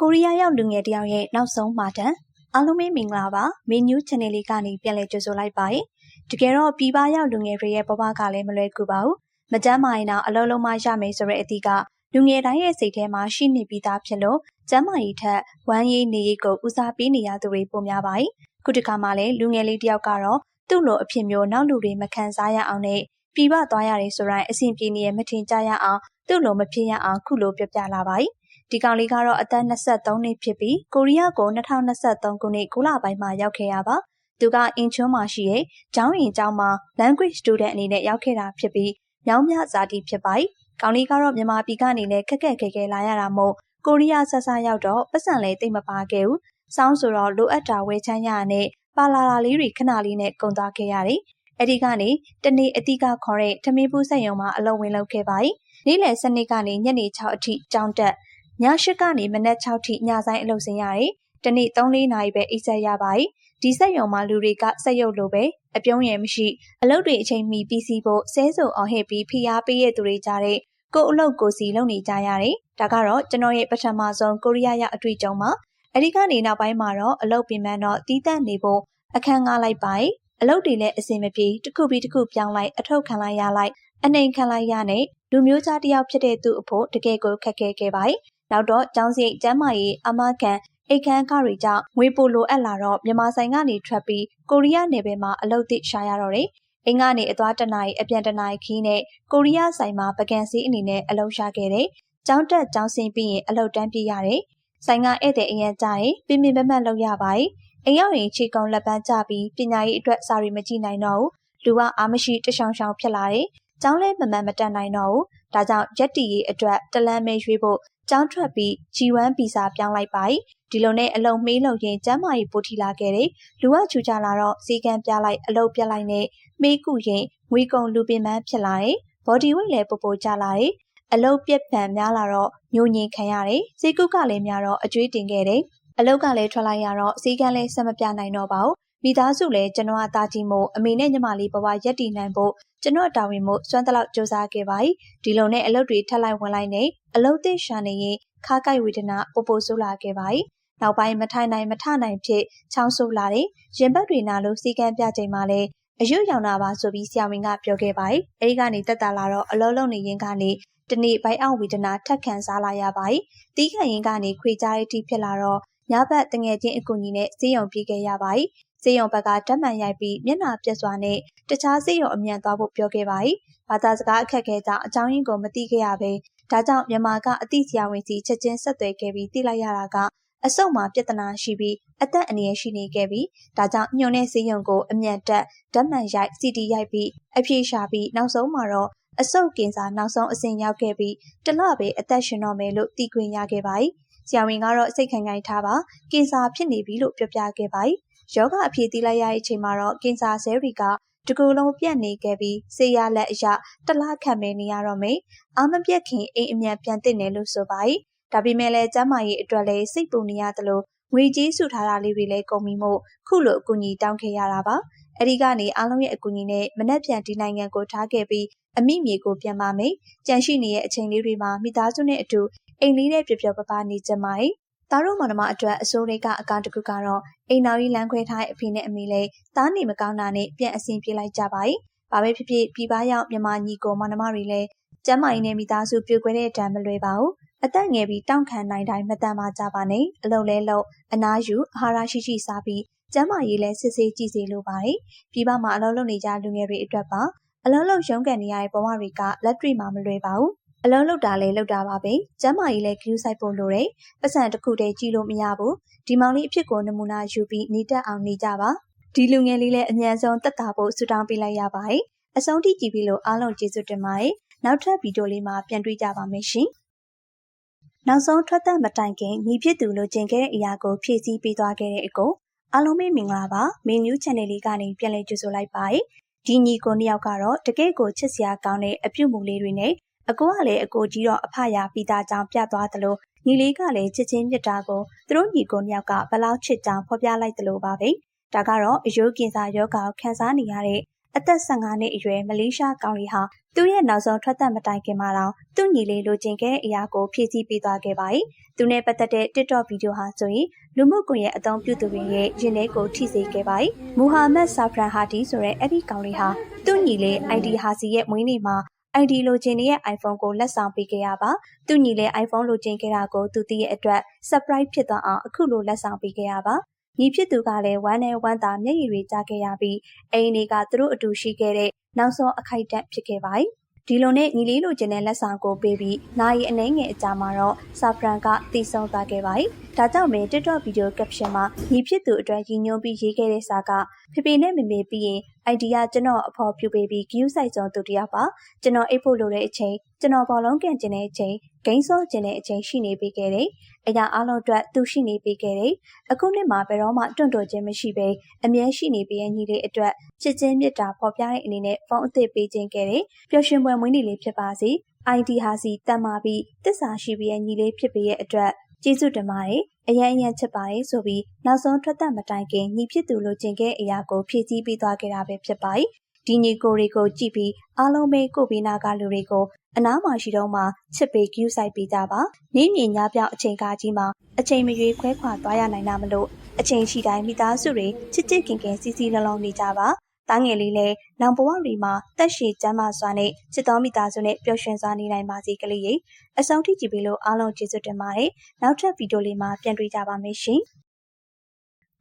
ကိုရီးယားရောက်လူငယ်တယောက်ရဲ့နောက်ဆုံးမှာတန်အားလုံးမင်္ဂလာပါမင်းညူး channel လေးကနေပြန်လည်ကြိုဆိုလိုက်ပါတယ်တကယ်တော့ပြည်ပရောက်လူငယ်တွေရဲ့ဘဝကလည်းမလွယ်ကူပါဘူးမကြမ်းမာရင်တော့အလုံးလုံးမရမယ်ဆိုတဲ့အသည့်ကလူငယ်တိုင်းရဲ့စိတ်ထဲမှာရှိနေပြီးသားဖြစ်လို့ကျမ်းမာရေးထက်ဝမ်းရေးနေရေးကိုဦးစားပေးနေရသူတွေပိုများပါတယ်ခုတခါမှလည်းလူငယ်လေးတယောက်ကတော့သူ့လိုအဖြစ်မျိုးနောက်လူတွေမခံစားရအောင်နဲ့ပြည်ပသွားရတယ်ဆိုတိုင်းအဆင်ပြေနေရမထင်ကြရအောင်သူ့လိုမဖြစ်ရအောင်ခုလိုပြပြလာပါတယ် ဒီကောင်လေးကတော့အသက်23နှစ်ဖြစ်ပြီးကိုရီးယားကို2023ခုနှစ်9လပိုင်းမှာရောက်ခဲ့ရပါသူကအင်ချွန်းမှာရှိတဲ့ကျောင်းရင်ကျောင်းမှာ language student အနေနဲ့ရောက်ခဲ့တာဖြစ်ပြီးမြောင်းမြဇာတိဖြစ်ပါတယ်ကောင်လေးကတော့မြန်မာပြည်ကနေလည်းခက်ခက်ခဲခဲလာရတာမို့ကိုရီးယားဆက်ဆရောက်တော့ပတ်စံလည်းတိတ်မပါခဲ့ဘူးစောင်းဆိုတော့လိုအပ်တာဝယ်ချမ်းရတဲ့ပါလာလာလေးတွေခဏလေးနဲ့ကုန်သွားခဲ့ရတယ်အဲ့ဒီကနေတနေ့အတိကခေါ်တဲ့ထမင်းပူးဆက်ယုံမှာအလုံးဝင်လောက်ခဲ့ပါတယ်နေ့လယ်စနစ်ကနေညနေ6အထိကြောင်းတက် ည၈ကနေမနက်6ထိညဆိုင်အလုပ်ဆင်းရတယ်။တနေ့3-4နာရီပဲအိပ်ဆက်ရပါတယ်။ဒီစက်ရုံမှာလူတွေကစက်ရုပ်လိုပဲအပြုံးရယ်မရှိအလုပ်တွေအချိန်မီပြီးစီဖို့ဆဲဆိုအောင်ဟစ်ပြီးဖိအားပေးရတဲ့သူတွေကြားတဲ့ကိုအလုပ်ကိုစီလုပ်နေကြရတယ်။ဒါကတော့ကျွန်တော်ရဲ့ပထမဆုံးကိုရီးယားရအတွေ့အကြုံပါ။အဲဒီကနေနောက်ပိုင်းမှာတော့အလုပ်ပြင်ပန်းတော့တီးတန့်နေဖို့အခန်းငားလိုက်ပါ။အလုပ်တွေလည်းအဆင်မပြေတစ်ခုပြီးတစ်ခုပြောင်းလိုက်အထောက်ခံလိုက်ရလိုက်အနေခံလိုက်ရနဲ့လူမျိုးသားတယောက်ဖြစ်တဲ့သူအဖို့တကယ်ကိုခက်ခဲခဲ့ပါတယ် နောက်တော့ကျောင်းစရိတ်ကျန်းမာရေးအမကန်အိတ်ခမ်းခတွေကြောင့်ငွေပိုလိုအပ်လာတော့မြန်မာဆိုင်ကနေထွက်ပြီးကိုရီးယားနယ်ပယ်မှာအလုပ်သစ်ရှာရတော့တယ်။အင်္ဂါနေအသွားတနာရီအပြန်တနာရီခီးနဲ့ကိုရီးယားဆိုင်မှာပကံစီအနေနဲ့အလုပ်ရှာခဲ့တယ်။ကျောင်းတက်ကျောင်းဆင်းပြီးရင်အလုပ်တန်းပြရတယ်။ဆိုင်ကဧည့်သည်အရင်ကြတယ်ပြင်းပြင်းပန်းပန်းလုပ်ရပါတယ်။အိမ်ရောက်ရင်ခြေကုံလက်ပန်းကျပြီးပညာရေးအတွက်စာရီမကြည့်နိုင်တော့ဘူး။လူကအားမရှိတရှောင်ရှောင်ဖြစ်လာတယ်။ကျောင်းလဲမမှန်မတက်နိုင်တော့ဘူး။ဒါကြောင့်ရက်တီရေးအတွက်တလန်းမဲရွေးဖို့ ကျောင်းထွက်ပြီး G1 ဗီဇာပြောင်းလိုက်ပါဒီလိုနဲ့အလုံမေးလုံရင်ကျမ်းမာရေးပိုထီလာခဲ့တယ်လူကချူကြလာတော့စီကံပြလိုက်အလုတ်ပြလိုက်နဲ့မေးကုရင်ငွေကုန်လူပင်ပန်းဖြစ်လာတယ်ဘော်ဒီဝိတ်လည်းပိုပိုကျလာတယ်အလုတ်ပြက်ပံများလာတော့ညိုငင်ခံရတယ်စေကုကလည်းများတော့အကျွေးတင်ခဲ့တယ်အလုတ်ကလည်းထွက်လိုက်ရတော့စီကံလည်းဆက်မပြနိုင်တော့ပါဘူး မိသားစုလည်းကျွန်တော်အသားကြီးမို့အမေနဲ့ညီမလေးဘဝရက်တည်နိုင်ဖို့ကျွန်တော်တာဝန်မို့စွမ်းတလောက်စူးစမ်းခဲ့ပါ යි ဒီလိုနဲ့အလုပ်တွေထပ်လိုက်ဝင်လိုက်နေအလုပ်သစ်ရှာနေရင်ခါကိုက်ဝေဒနာပိုပိုဆိုးလာခဲ့ပါ යි နောက်ပိုင်းမထိုင်နိုင်မထနိုင်ဖြစ်ချောင်းဆိုးလာတယ်ရင်ဘတ်တွေနာလို့စီကံပြချိန်မှာလည်းအရွရောင်နာပါဆိုပြီးဆရာဝန်ကပြောခဲ့ပါ යි အဲဒီကနေတက်တာလာတော့အလုံးလုံးနေရင်ကနေတနေ့ဘိုက်အောင်ဝေဒနာထက်ခံစားလာရပါ යි တီးခံရင်ကနေခွေကြားရတိဖြစ်လာတော့ညဘက်တငယ်ချင်းအကူကြီးနဲ့စေးရုံပြေးခဲ့ရပါ යි စေယုံဘက်ကဓာတ်မှန်ရိုက်ပြီးမျက်နှာပြက်စွာနဲ့တခြားစေယုံအမြန်သွားဖို့ပြောခဲ့ပါ၏။ဘာသာစကားအခက်အခဲကြောင့်အကြောင်းရင်းကိုမသိခဲ့ရပဲဒါကြောင့်မြန်မာကအသည့်ဆရာဝန်စီချက်ချင်းဆက်သွယ်ခဲ့ပြီးသိလိုက်ရတာကအစုံမှာပြဿနာရှိပြီးအသက်အန္တရာယ်ရှိနေခဲ့ပြီးဒါကြောင့်ညွန်တဲ့စေယုံကိုအမြန်တက်ဓာတ်မှန်ရိုက် CT ရိုက်ပြီးအပြေရှာပြီးနောက်ဆုံးမှာတော့အဆုတ်ကင်ဆာနောက်ဆုံးအဆင့်ရောက်ခဲ့ပြီးတလပဲအသက်ရှင်တော့မယ်လို့သိခွင့်ရခဲ့ပါ යි ဆရာဝန်ကတော့စိတ်ခိုင်ခိုင်ထားပါကင်ဆာဖြစ်နေပြီလို့ပြောပြခဲ့ပါ යි ယောဂအဖြေသိလိုက်ရတဲ့အချိန်မှာတော့ကင်ဆာဆဲတွေကတကူလုံးပြတ်နေခဲ့ပြီးဆေးရလက်အရတလားခံမဲနေရတော့မယ်။အာမပြက်ခင်အိမ်အမြန်ပြန်တင်တယ်လို့ဆိုပါ යි ။ဒါပေမဲ့လည်းကျမကြီးအတွက်လည်းစိတ်ပူနေရတယ်လို့ငွေကြီးစုထားတာလေးတွေလည်းကုန်ပြီမို့ခုလိုအကူအညီတောင်းခဲ့ရတာပါ။အဲဒီကနေအားလုံးရဲ့အကူအညီနဲ့မနှက်ပြန်ဒီနိုင်ငံကိုထားခဲ့ပြီးအမိမြေကိုပြန်ပါမယ်။ကြံရှိနေတဲ့အချိန်လေးတွေမှာမိသားစုနဲ့အတူအိမ်လေးနဲ့ပျော်ပျော်ပါပါနေကြပါ යි ။ သားတို့မောင်နှမအတွက်အစိုးရကအကောင့်တစ်ခုကတော့အိမ်နောက်ကြီးလမ်းခွဲထားတဲ့အဖေနဲ့အမေလည်းသားနေမကောင်းတာနဲ့ပြန်အဆင်ပြေလိုက်ကြပါ යි ။ဘာပဲဖြစ်ဖြစ်ပြည်ပရောက်မြန်မာညီကိုမောင်နှမတွေလည်းကျမ်းမာရေးနဲ့မိသားစုပြိုကွဲတဲ့တံမလွယ်ပါဘူး။အသက်ငယ်ပြီးတောင့်ခံနိုင်တိုင်းမတန်ပါကြပါနဲ့။အလုံးလဲလုံးအနားယူအာဟာရရှိရှိစားပြီးကျမ်းမာရေးလည်းစစ်ဆေးကြည့်စေလိုပါတယ်။ပြည်ပမှာအလုံးလုံးနေကြလူငယ်တွေအတွက်ပါအလုံးလုံးရုန်းကန်နေရတဲ့ဘဝတွေကလက်တွေ့မှာမလွယ်ပါဘူး အလုံးလောက်တာလဲလောက်တာပါပဲကျမ်းမာရေးလဲဂရုစိုက်ဖို့လိုတယ်ပတ်စံတစ်ခုတည်းကြည့်လို့မရဘူးဒီမောင်လေးအဖြစ်ကိုနမူနာယူပြီးနေတတ်အောင်နေကြပါဒီလူငယ်လေးလည်းအမြန်ဆုံးတက်တာဖို့ဆူတောင်းပေးလိုက်ရပါတယ်အဆုံးထိကြည့်ပြီးလို့အားလုံးကျေးဇူးတင်ပါတယ်နောက်ထပ်ဗီဒီယိုလေးမှာပြန်တွေ့ကြပါမယ်ရှင်နောက်ဆုံးထွက်သက်မတိုင်ခင်ညီဖြစ်သူလိုချင်ခဲ့တဲ့အရာကိုဖြည့်ဆည်းပေးသွားခဲ့တဲ့အကိုအားလုံးပဲမင်္ဂလာပါမင်း new channel လေးကနေပြန်လည်ကြိုဆိုလိုက်ပါတယ်ဒီညီကိုနှစ်ယောက်ကတော့တကယ့်ကိုချစ်စရာကောင်းတဲ့အပြုမှုလေးတွေနဲ့ အကိုကလည်းအကိုကြီးတော့အဖရာပြီးသားကြောင်ပြသွားသလိုညီလေးကလည်းချစ်ချင်းမြတ်တာကိုသူတို့ညီကိုမြောက်ကဘလောက်ချစ်ကြောင်ဖော်ပြလိုက်သလိုပါပဲဒါကတော့အယိုးကင်ဆာယောဂါကိုခံစားနေရတဲ့အသက်15နှစ်အရွယ်မလေးရှားကောင်ရီဟာသူ့ရဲ့နောက်ဆုံးထွက်သက်မတိုင်ခင်မှာတော့သူ့ညီလေးလိုချင်ခဲ့တဲ့အရာကိုဖြည့်ဆည်းပေးသွားခဲ့ပါတယ်။သူနဲ့ပတ်သက်တဲ့ TikTok ဗီဒီယိုဟာဆိုရင်လူမှုကွန်ရက်အသုံးပြုသူတွေရဲ့ရင်ထဲကိုထိစေခဲ့ပါတယ်။မူဟာမက်ဆာဖရန်ဟာဒီဆိုတဲ့အဲ့ဒီကောင်လေးဟာသူ့ညီလေး ID ဟာစီရဲ့မွေးနေ့မှာ ID လိုချင်တဲ့ iPhone ကိုလက်ဆောင်ပေးခဲ့ရပါသူညီလည်း iPhone လိုချင်ခဲ့တာကိုသူသိရဲ့အတွက် surprise ဖြစ်သွားအောင်အခုလိုလက်ဆောင်ပေးခဲ့ရပါညီဖြစ်သူကလည်းဝမ်းနဲ့ဝမ်းသာမျက်ရည်တွေကျခဲ့ရပြီးအိမ်တွေကသူတို့အတူရှိခဲ့တဲ့နောက်ဆုံးအခိုက်အတန့်ဖြစ်ခဲ့ပါတယ်ဒီလိုနဲ့ညီလေးလိုချင်တဲ့လက်ဆောင်ကိုပေးပြီးနိုင်အနှဲငယ်အကြာမှာတော့ဆာဖရန်ကတည်ဆုံသွားခဲ့ပါတယ်။ ဒါကြောင့်ပဲ TikTok ဗီဒီယို caption မှာညီဖြစ်သူအတွက်ရည်ညွှန်းပြီးရေးခဲ့တဲ့စာကဖေဖေနဲ့မေမေပြီးရင် idea ကျွန်တော်အဖော်ပြပေးပြီး view site ကျော်သူတယောက်ပါကျွန်တော်အိပ်ဖို့လိုတဲ့အချိန်ကျွန်တော်ဘောလုံးကန်ကျင်တဲ့အချိန်ဂိမ်းဆော့ကျင်တဲ့အချိန်ရှိနေပေးခဲ့တယ်။အရာအလုံးအတွက်သူရှိနေပေးခဲ့တယ်။အခုနှစ်မှာဘယ်တော့မှတွန့်တော်ခြင်းမရှိဘဲအမြဲရှိနေပေးရဲ့ညီလေးအတွက်ချစ်ချင်းမြတ်တာပေါ်ပြတဲ့အနေနဲ့ဖုန်းအသစ်ပေးခြင်းခဲ့တယ်။ပျော်ရွှင်ပွဲမွေးနေ့လေးဖြစ်ပါစေ။ ID ဟာစီတတ်မာပြီးတစ္ဆာရှိပြီးရဲ့ညီလေးဖြစ်ပေရဲ့အတွက် ကျေးဇူးတင်ပါတယ်။အရန်အရန်ချစ်ပါတယ်ဆိုပြီးနောက်ဆုံးထွက်သက်မတိုင်ခင်ညီဖြစ်သူလိုချင်ခဲ့အရာကိုဖြည့်ဆည်းပေးသွားခဲ့တာပဲဖြစ်ပါတယ်။ဒီညီကိုတွေကိုကြည့်ပြီးအားလုံးပဲကိုဗီနာကလူတွေကိုအနားမှာရှိတော့မှချစ်ပေးဂယူဆိုင်ပေးကြပါ။နေမြင်ညပြောင်အချိန်ကားကြီးမှာအချိန်မရွေးခွဲခွာသွားရနိုင်တာမလို့အချိန်ရှိတိုင်းမိသားစုတွေချစ်ချစ်ခင်ခင်စီစီလုံးလုံးနေကြပါ။ တားငယ်လေးလည်းနောင်ဘဝတွေမှာတက်ရှိကျမ်းမာစွာနဲ့ချစ်တော်မိသားစုနဲ့ပျော်ရွှင်စွာနေနိုင်ပါစေကလေးရေအဆုံးထိကြည့်ပြီးလို့အားလုံးကျေးဇူးတင်ပါတယ်နောက်ထပ်ဗီဒီယိုလေးမှာပြန်တွေ့ကြပါမယ်ရှင်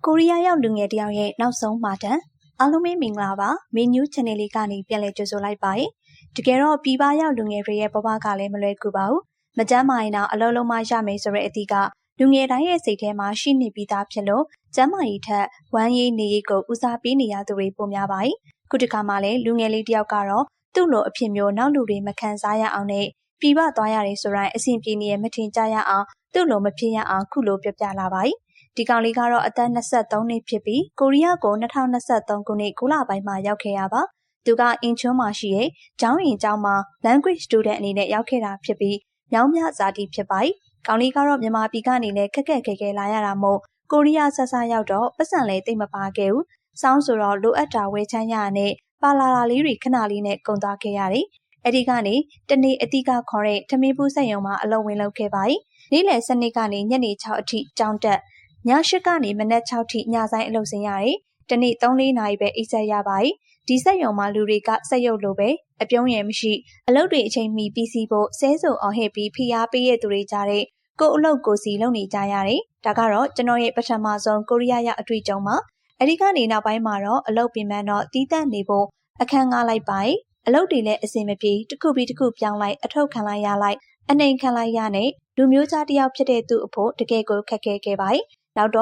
ကိုရီးယားရောက်လူငယ်တယောက်ရဲ့နောက်ဆုံးမှာတန်အားလုံးမင်္ဂလာပါမင်းညူး channel လေးကနေပြန်လည်ကြိုဆိုလိုက်ပါတယ်တကယ်တော့ပြည်ပရောက်လူငယ်တွေရဲ့ဘဝကလည်းမလွယ်ကူပါဘူးမကြမ်းမာရင်တော့အလုံးလုံးမရမယ်ဆိုတဲ့အသည့်က လူငယ်တိုင်းရဲ့စိတ်ထဲမှာရှိနေပြီးသားဖြစ်လို့ကျမ်းမာရေးထက်ဝမ်းရေးနေရေးကိုဦးစားပေးနေရသူတွေပိုများပါတယ်။ခုတခါမှလည်းလူငယ်လေးတယောက်ကတော့သူ့လိုအဖြစ်မျိုးနောက်လူတွေမခံစားရအောင်နဲ့ပြည်ပသွားရတယ်ဆိုတိုင်းအဆင်ပြေနေရမထင်ကြရအောင်သူ့လိုမဖြစ်ရအောင်ခုလိုပြပြလာပါတယ်။ဒီကောင်လေးကတော့အသက်23နှစ်ဖြစ်ပြီးကိုရီးယားကို2023ခုနှစ်9လပိုင်းမှာရောက်ခဲ့ရပါ။သူကအင်ချွန်းမှာရှိတဲ့ကျောင်းရင်ကျောင်းမှာ language student အနေနဲ့ရောက်ခဲ့တာဖြစ်ပြီးမြောင်းမြဇာတိဖြစ်ပါတယ်။ ကောင်လေးကတော့မြန်မာပြည်ကနေလည်းခက်ခက်ခဲခဲလာရတာမို့ကိုရီးယားဆက်စားရောက်တော့ပတ်စံလည်းတိတ်မပါခဲ့ဘူး။စောင်းဆိုတော့လိုအပ်တာဝယ်ချမ်းရနဲ့ပါလာလာလေးတွေခဏလေးနဲ့ကုန်သွားခဲ့ရတယ်။အဲဒီကနေတနေ့အတိကခေါ်တဲ့ထမင်းပူးဆက်ယုံမှာအလုံးဝင်လုပ်ခဲ့ပါ၏။နေ့လယ်7နှစ်ကနေညနေ6အထိကြောင်းတက်ည8ကနေမနက်6ထိညဆိုင်အလုပ်ဆင်းရတယ်။တနေ့3-4နာရီပဲအိပ်ဆက်ရပါ၏။ ဒီဆက်ယုံမှာလူတွေကဆက်ရုပ်လိုပဲအပြုံးရယ်မရှိ အလုပ်တွေအချိန်မီပြီးစီးဖို့ဆဲဆိုအောင်ဟစ်ပြီးဖိအားပေးရသူတွေကြားတဲ့ကိုအလုပ်ကိုစီလုပ်နေကြရတယ်။ဒါကတော့ကျွန်တော်ရဲ့ပထမဆုံးကိုရီးယားရောက်အတွေ့အကြုံပါ။အဲဒီကနေနောက်ပိုင်းမှာတော့အလုပ်ပြင်ပန်းတော့တီးတန့်နေဖို့အခန်းငှားလိုက်ပါ။အလုပ်တွေလည်းအဆင်မပြေတစ်ခုပြီးတစ်ခုပြောင်းလိုက်အထောက်ခံလိုက်ရလိုက်အနှိမ်ခံလိုက်ရနဲ့လူမျိုးသားတယောက်ဖြစ်တဲ့သူ့အဖို့တကယ်ကိုခက်ခဲခဲ့ပါ။နောက်တော့